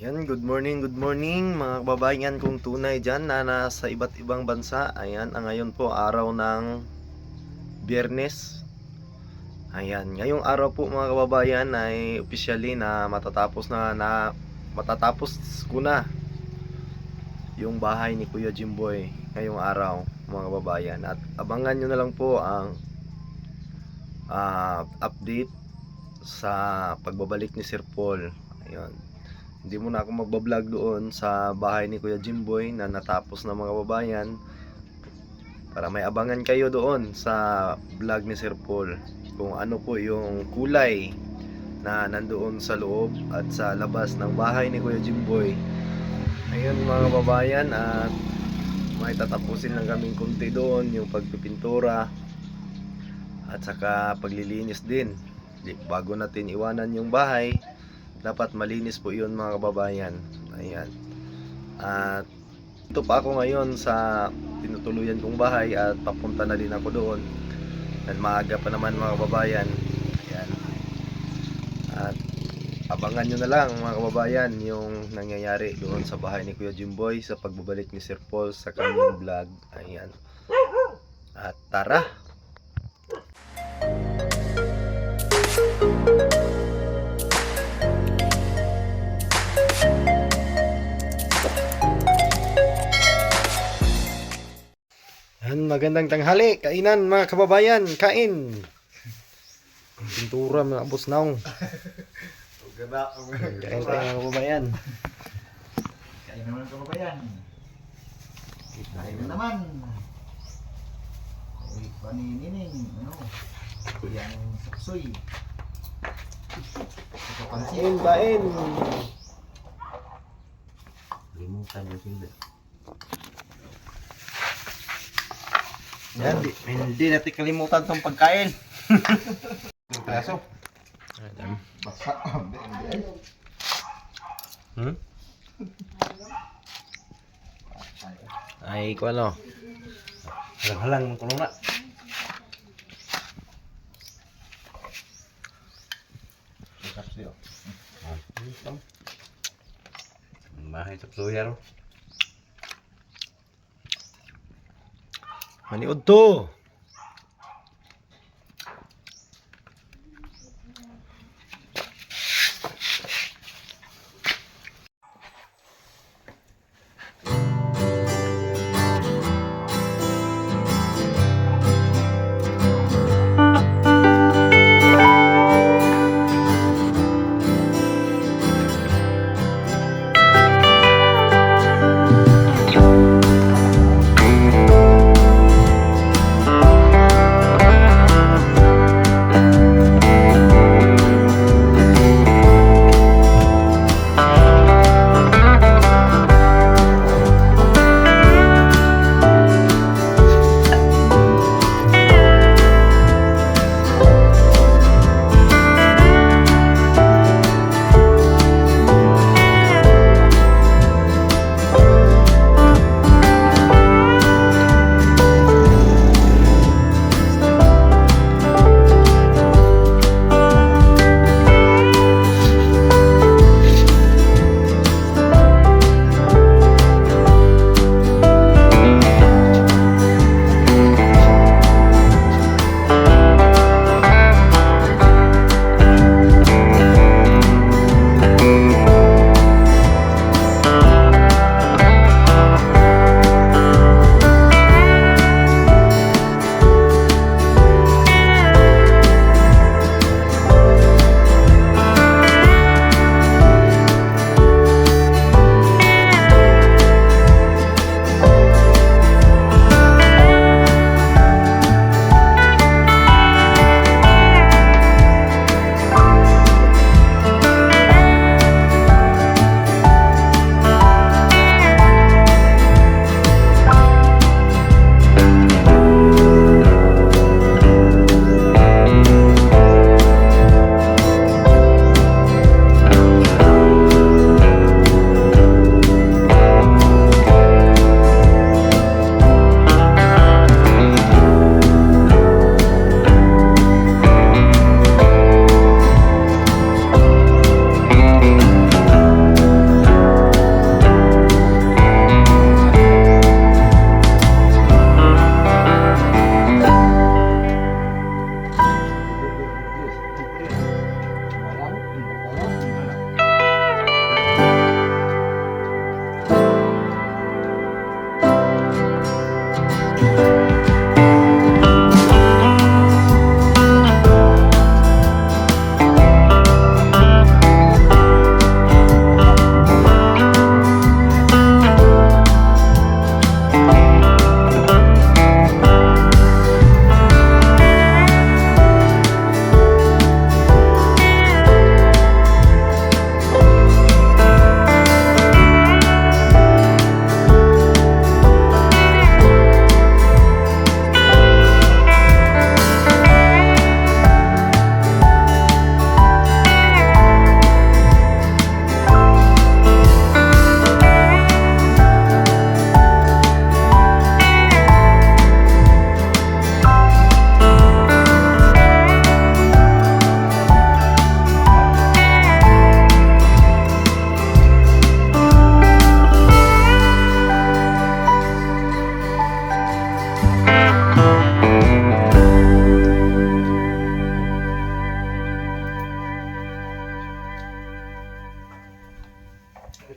Yan, good morning, good morning mga kababayan kong tunay dyan na nasa iba't ibang bansa. Ayan, ang ngayon po araw ng biyernes. Ayan, ngayong araw po mga kababayan ay officially na matatapos na, na matatapos ko na yung bahay ni Kuya Jimboy ngayong araw mga kababayan. At abangan nyo na lang po ang ah, update sa pagbabalik ni Sir Paul. Ayun. Hindi mo na ako magbablog doon sa bahay ni Kuya Jimboy na natapos na mga kababayan para may abangan kayo doon sa vlog ni Sir Paul kung ano po yung kulay na nandoon sa loob at sa labas ng bahay ni Kuya Jimboy. Ayun mga kababayan at may tatapusin lang kaming kunti doon yung pagpipintura at saka paglilinis din Di- bago natin iwanan yung bahay dapat malinis po yun mga kababayan. Ayan. At ito pa ako ngayon sa tinutuluyan kong bahay at papunta na din ako doon. At maaga pa naman mga kababayan. Ayan. At abangan nyo na lang mga kababayan yung nangyayari doon sa bahay ni Kuya Jimboy sa pagbabalik ni Sir Paul sa kanyang vlog. Ayan. At tara magandang tanghali. Kainan mga kababayan. Kain. Pintura mga boss naong. Kain tayo mga kababayan. Kain naman ka ba yan? Kain na naman. Ay, paninining, ano? Yang saksoy. Kain, bain. Limutan yung sila. Yan, di, hindi natin kalimutan tong pagkain. Yung kaso. Ayan. Basa. Hindi. Hmm? Ay, ko ano? Halang-halang ko na. Kapsyo. Bahay sa Pluya 我呢？我逗。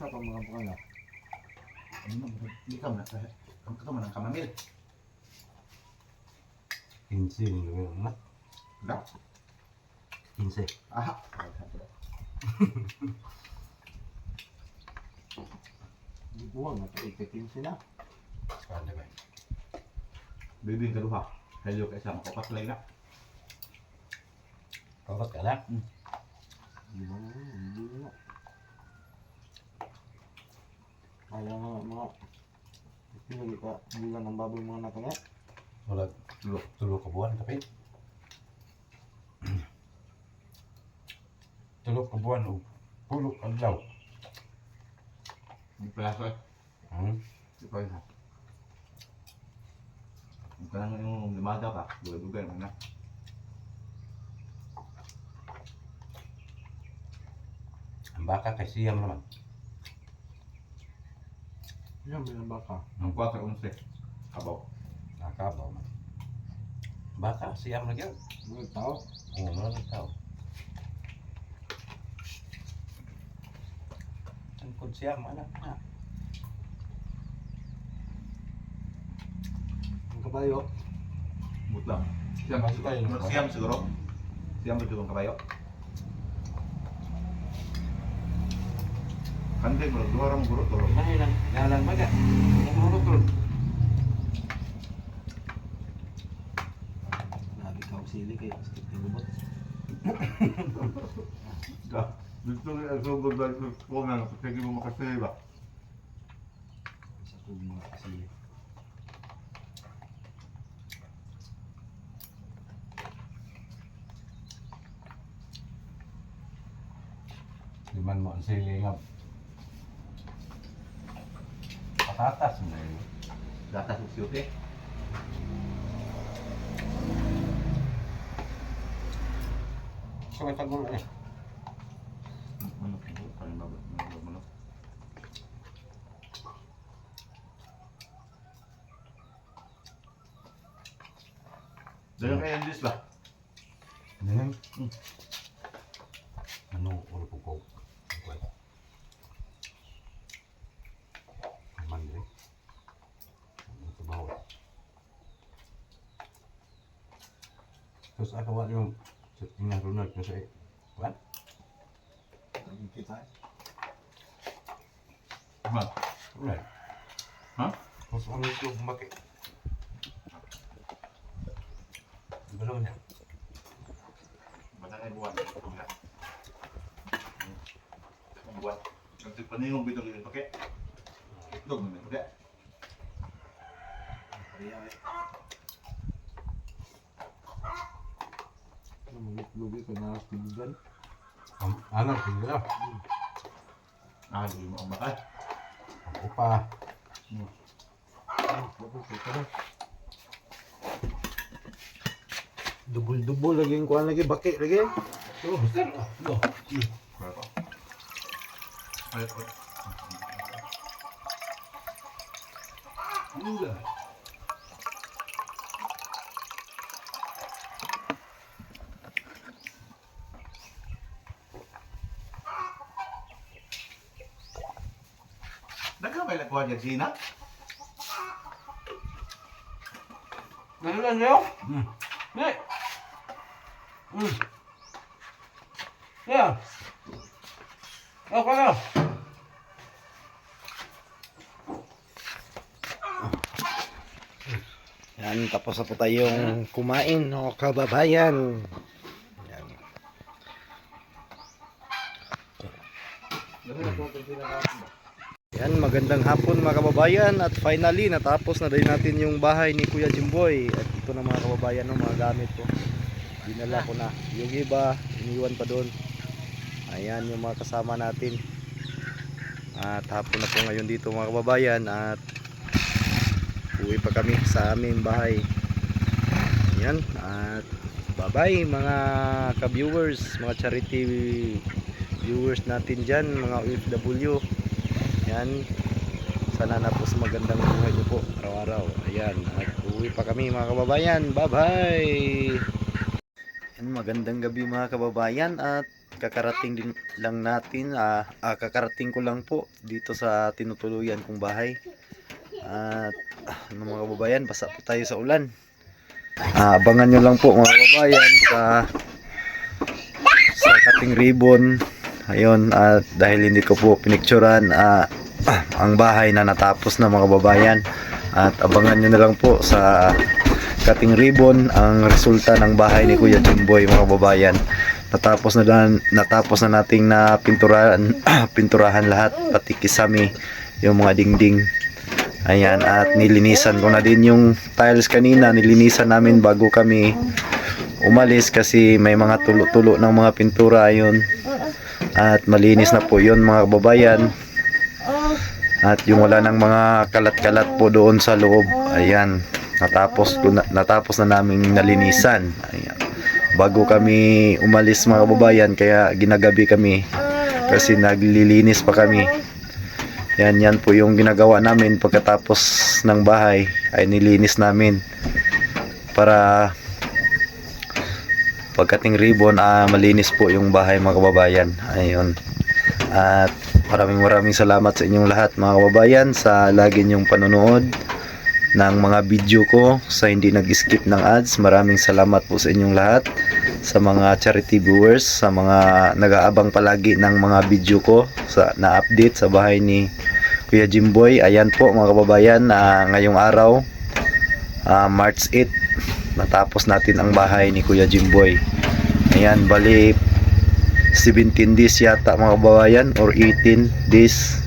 To. isa pa mga buka na. Ano, hindi ka man. Ang ka man ang kamamil. Kinsi, yung na. Da. Kinsi. Ah. Di buwan, naka-itikin sila. Kaya ba? Bibing kaduha. Hello kay sa makapaklay na. Kapat ka lang. Di ba hindi nga. Mga pinag ka bulan ng baboy mga nakanga. Wala. Tulo, tulo ka buwan, kapit. Tulo ka buwan, o pulo ka daw. Di plaso eh. Hmm? Di pa. Kung ka lang yung lumada ka, duga-duga naman na. Ang baka kay siyam naman. Yan, may baka. Ang kuha kay unse. Kabaw. Nakabaw man. Baka siyam na gyud. Mga tao. Oo, maraming tao. Tungkol siyam, anak na. Ang kabayo. Butlang. Siyam Mas siguro. tayo, no? Siyam siguro. Siyam siguro ang kabayo. Kande bro, dua orang guru tolong. Ano lang, dalang baga. Ang mga tulog. Lagi ka sili kayo. Skip yung lubot. Dah, dito na ang sugod ba ito po nga kasi mo makasay ba? Sa kong mga kasili. Di man mo ang sili nga. Patatas mo yun. Data susi So, may tagulo eh. Manok ito, paling babat, manok, manok. Dahil kaya yung dis ba? Ano yun? Hmm. Ano, ulo po ko. Okay. Aman din. Ano ito ba ako? Terus ako wala yung tingnan Ronald ko sa What? Lagi kita. Ba? Right. Ha? Terus ano ito kumaki? Di ba naman yan? Bata na buwan. Buwan. Buwan. Kasi paningong bito kita pakai. Itlog naman pakai. Kaya eh. Ano mga lugi ko na pinugan. Ang ano, sila. Ah, di mo ang bakal. Ang upa. Dubul-dubul lagi yung kuhan lagi. Baki lagi. Oh, sir. Oh, Berapa? Ayo, ayo. Enggak. Nakuha dyan, Gina? Ganun niyo? Hmm. Nih. Hmm. Ya. Oh, kaya. Yan, tapos na po tayong kumain, no, kababayan. Yan. Yan, magandang hapon mga kababayan. At finally natapos na din natin yung bahay ni Kuya Jimboy. At ito na mga kababayan no, mga gamit ko. Dinala ko na. Yung iba iniwan pa doon. Ayan yung mga kasama natin. At hapon na po ngayon dito mga kababayan. At uwi pa kami sa aming bahay. Ayan. At bye bye mga ka-viewers mga charity viewers natin dyan mga OFW yan sana na po magandang buhay niyo po araw-araw ayan at uwi pa kami mga kababayan bye bye yan magandang gabi mga kababayan at kakarating din lang natin, ah, ah, kakarating ko lang po dito sa tinutuluyan kong bahay. At ah, mga kababayan, basa po tayo sa ulan. Ah, abangan nyo lang po mga kababayan sa sa cutting ribbon. Ayun, at dahil hindi ko po pinicturan ah, ang bahay na natapos na mga kababayan. At abangan nyo na lang po sa cutting ribbon ang resulta ng bahay ni Kuya Jimboy mga kababayan. Natapos na dan, natapos na nating na pinturahan pinturahan lahat pati kisame yung mga dingding. Ayan at nilinisan ko na din yung tiles kanina nilinisan namin bago kami umalis kasi may mga tulo-tulo ng mga pintura ayun. At malinis na po yun mga kababayan. At yung wala ng mga kalat-kalat po doon sa loob. Ayan. Natapos ko na, natapos na naming nalinisan. Ayan. Bago kami umalis mga kababayan kaya ginagabi kami kasi naglilinis pa kami. Yan yan po yung ginagawa namin pagkatapos ng bahay ay nilinis namin para pagkating ribbon ah, malinis po yung bahay mga kababayan. Ayun. At maraming maraming salamat sa inyong lahat mga kababayan sa lagi niyong panonood ng mga video ko sa hindi nag-skip ng ads. Maraming salamat po sa inyong lahat sa mga charity viewers, sa mga nag-aabang palagi ng mga video ko sa na-update sa bahay ni Kuya Jimboy. Ayan po mga kababayan na ngayong araw ah, March 8 natapos natin ang bahay ni Kuya Jimboy. Ayan, bali 17 days yata mga kababayan or 18 days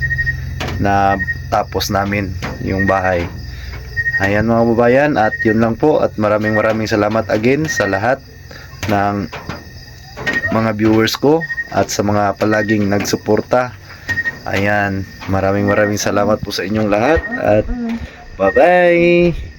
na tapos namin yung bahay. Ayan mga kababayan at yun lang po at maraming maraming salamat again sa lahat ng mga viewers ko at sa mga palaging nagsuporta. Ayan, maraming maraming salamat po sa inyong lahat at bye bye!